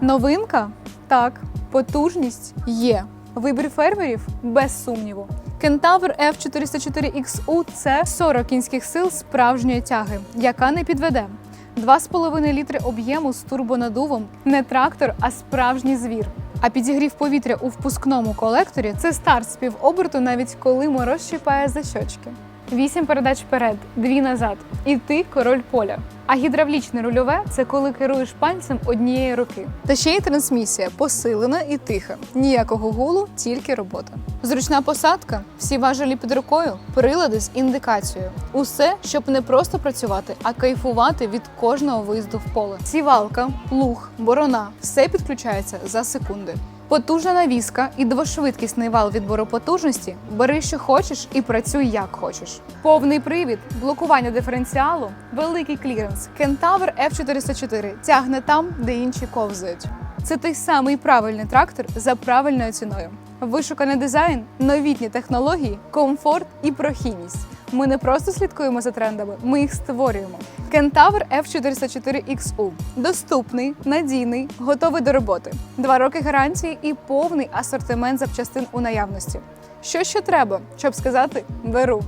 Новинка? Так. Потужність є. Вибір фермерів без сумніву. Кентавр F404XU – це 40 кінських сил справжньої тяги, яка не підведе. 2,5 літри об'єму з турбонадувом не трактор, а справжній звір. А підігрів повітря у впускному колекторі це старт співоберту, навіть коли мороз щипає за щочки. Вісім передач вперед, дві назад, і ти король поля. А гідравлічне рульове це коли керуєш пальцем однієї руки. Та ще й трансмісія посилена і тиха. Ніякого гулу, тільки робота. Зручна посадка, всі важелі під рукою, прилади з індикацією. Усе, щоб не просто працювати, а кайфувати від кожного виїзду в поле. Сівалка, плуг, борона все підключається за секунди. Потужна навіска і двошвидкісний вал відбору потужності. Бери, що хочеш, і працюй як хочеш. Повний привід, блокування диференціалу, великий кліренс. Кентавр F404 тягне там, де інші ковзають. Це той самий правильний трактор за правильною ціною. Вишуканий дизайн, новітні технології, комфорт і прохідність. Ми не просто слідкуємо за трендами, ми їх створюємо. Кентавр F404XU доступний, надійний, готовий до роботи. Два роки гарантії і повний асортимент запчастин у наявності. Що ще треба, щоб сказати беру?